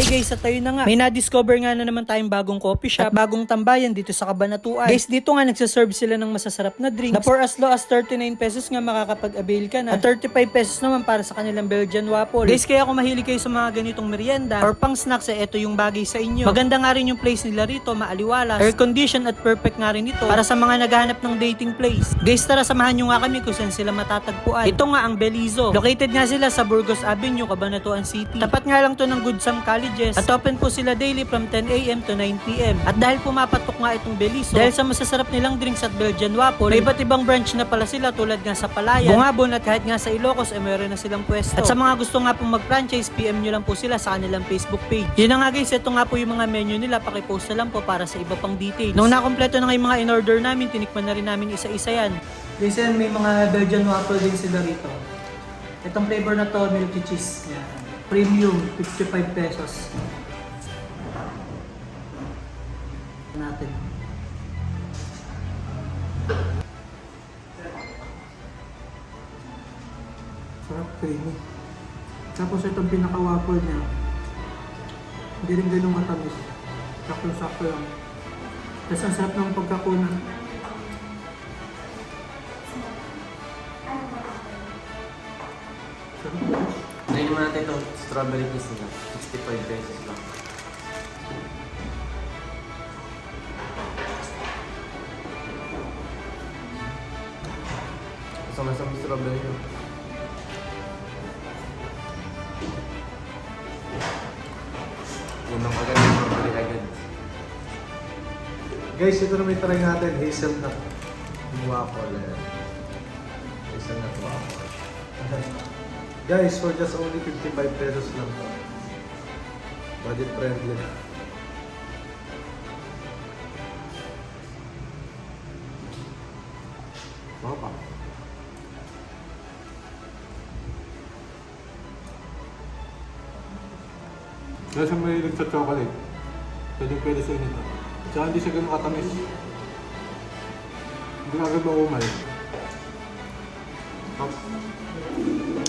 Hi guys, at tayo na nga. May na-discover nga na naman tayong bagong coffee shop at bagong tambayan dito sa Cabanatuan. Guys, dito nga nagsaserve sila ng masasarap na drinks na for as low as 39 pesos nga makakapag-avail ka na. At 35 pesos naman para sa kanilang Belgian waffle. Guys, kaya kung mahilig kayo sa mga ganitong merienda or pang snacks, eh, ito yung bagay sa inyo. Maganda nga rin yung place nila rito, maaliwalas, air condition at perfect nga rin ito para sa mga naghahanap ng dating place. Guys, tara samahan nyo nga kami kung saan sila matatagpuan. Ito nga ang Belizo. Located nga sila sa Burgos Avenue, Cabanatuan City. Tapat nga lang to ng Good Sam Colleges at open po sila daily from 10 a.m. to 9 p.m. At dahil pumapatok nga itong Belizo, dahil sa masasarap nilang drinks at Belgian waffle, may iba't ibang branch na pala sila tulad nga sa Palayan, Bungabon at kahit nga sa Ilocos ay meron na silang pwesto. At sa mga gusto nga pong mag-franchise, PM nyo lang po sila sa kanilang Facebook page. Yun na nga guys, ito nga po yung mga menu nila, pakipost na lang po para sa iba pang details. Nung nakompleto na nga yung mga in-order namin, tinikman na rin namin isa-isa yan. Guys, yan, may mga Belgian waffle din sila rito. Itong flavor na to, milky cheese. Yan. Premium, 55 pesos. Natin. Sarap creamy. Tapos itong pinaka-waffle niya, hindi rin ganun matamis. Sakto-sakto lang. Tapos ang sarap ng pagkakunan. Naman natin ito, strawberry kiss nila. 65 pesos lang. Gusto nga sa strawberry yun. Unang agad yung strawberry agad. Guys, ito na may try natin, hazelnut waffle. Ayan. Hazelnut waffle. Guys, for just only 55 pesos lang to. Budget friendly. Mapa. Dahil sa mahilig sa chocolate, pwede pwede sa inyo. Tsaka hindi siya ganun katamis. Hindi agad maumay. Top.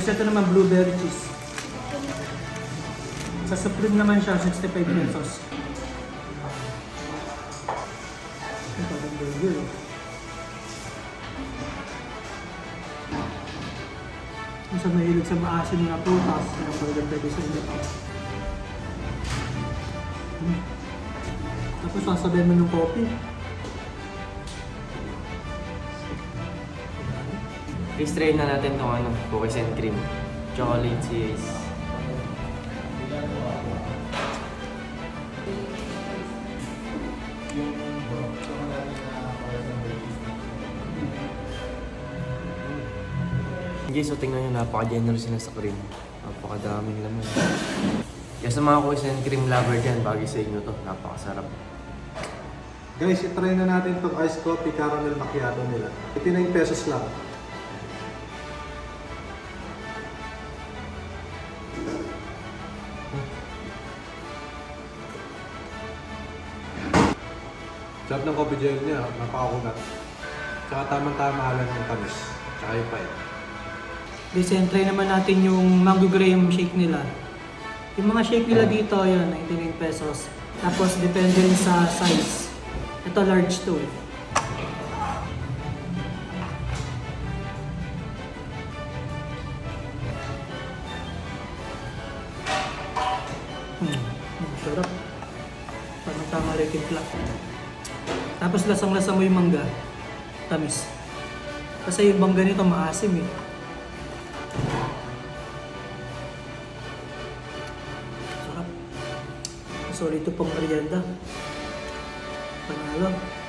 Ito naman blueberry cheese. Sa Supreme naman siya, 65 pesos. Ito parang burger. oh. Kung sa mahilig sa maasim na prutas, yung burger pwede sa inyo pa. Hmm. Tapos sasabihin mo ng coffee. Please try na natin itong ano, cookies and cream. Chocolate cheese. Guys, so tingnan nyo, napaka-generous nila sa cream. Napakadaming laman. Kaya sa mga cookies and cream lover dyan, bagay sa inyo to. Napakasarap. Guys, itry na natin itong iced coffee caramel macchiato nila. 89 pesos lang. Sarap ng coffee gel niya, napakakunat. Tsaka tamang-tama lang ng tamis. Tsaka yung pait. Listen, try naman natin yung mango graham shake nila. Yung mga shake nila dito, yun, 99 pesos. Tapos, depende rin sa size. Ito, large to. Hmm, sarap. Parang tama rin timpla. Tapos, lasang-lasa mo yung mangga. Tamis. Kasi yung mangga nito maasim eh. Sarap. So, ito pang merienda. Panalo.